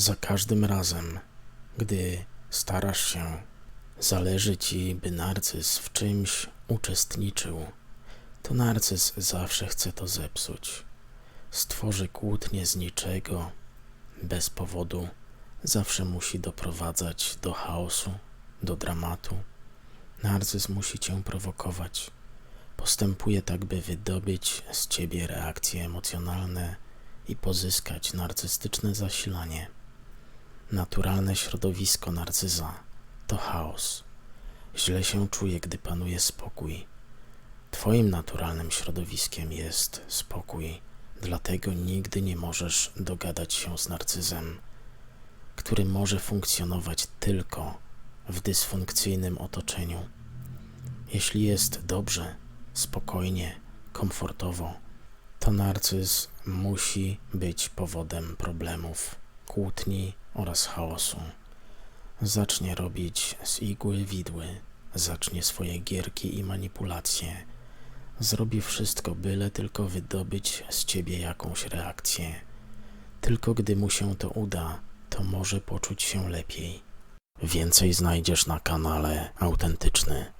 Za każdym razem, gdy starasz się, zależy ci, by narcyz w czymś uczestniczył, to narcyz zawsze chce to zepsuć. Stworzy kłótnię z niczego, bez powodu, zawsze musi doprowadzać do chaosu, do dramatu. Narcyz musi cię prowokować. Postępuje tak, by wydobyć z ciebie reakcje emocjonalne i pozyskać narcystyczne zasilanie. Naturalne środowisko narcyza to chaos. Źle się czuje, gdy panuje spokój. Twoim naturalnym środowiskiem jest spokój, dlatego nigdy nie możesz dogadać się z narcyzem, który może funkcjonować tylko w dysfunkcyjnym otoczeniu. Jeśli jest dobrze, spokojnie, komfortowo, to narcyz musi być powodem problemów, kłótni oraz chaosu. Zacznie robić z igły widły, zacznie swoje gierki i manipulacje. Zrobi wszystko, byle tylko wydobyć z ciebie jakąś reakcję. Tylko gdy mu się to uda, to może poczuć się lepiej. Więcej znajdziesz na kanale Autentyczny.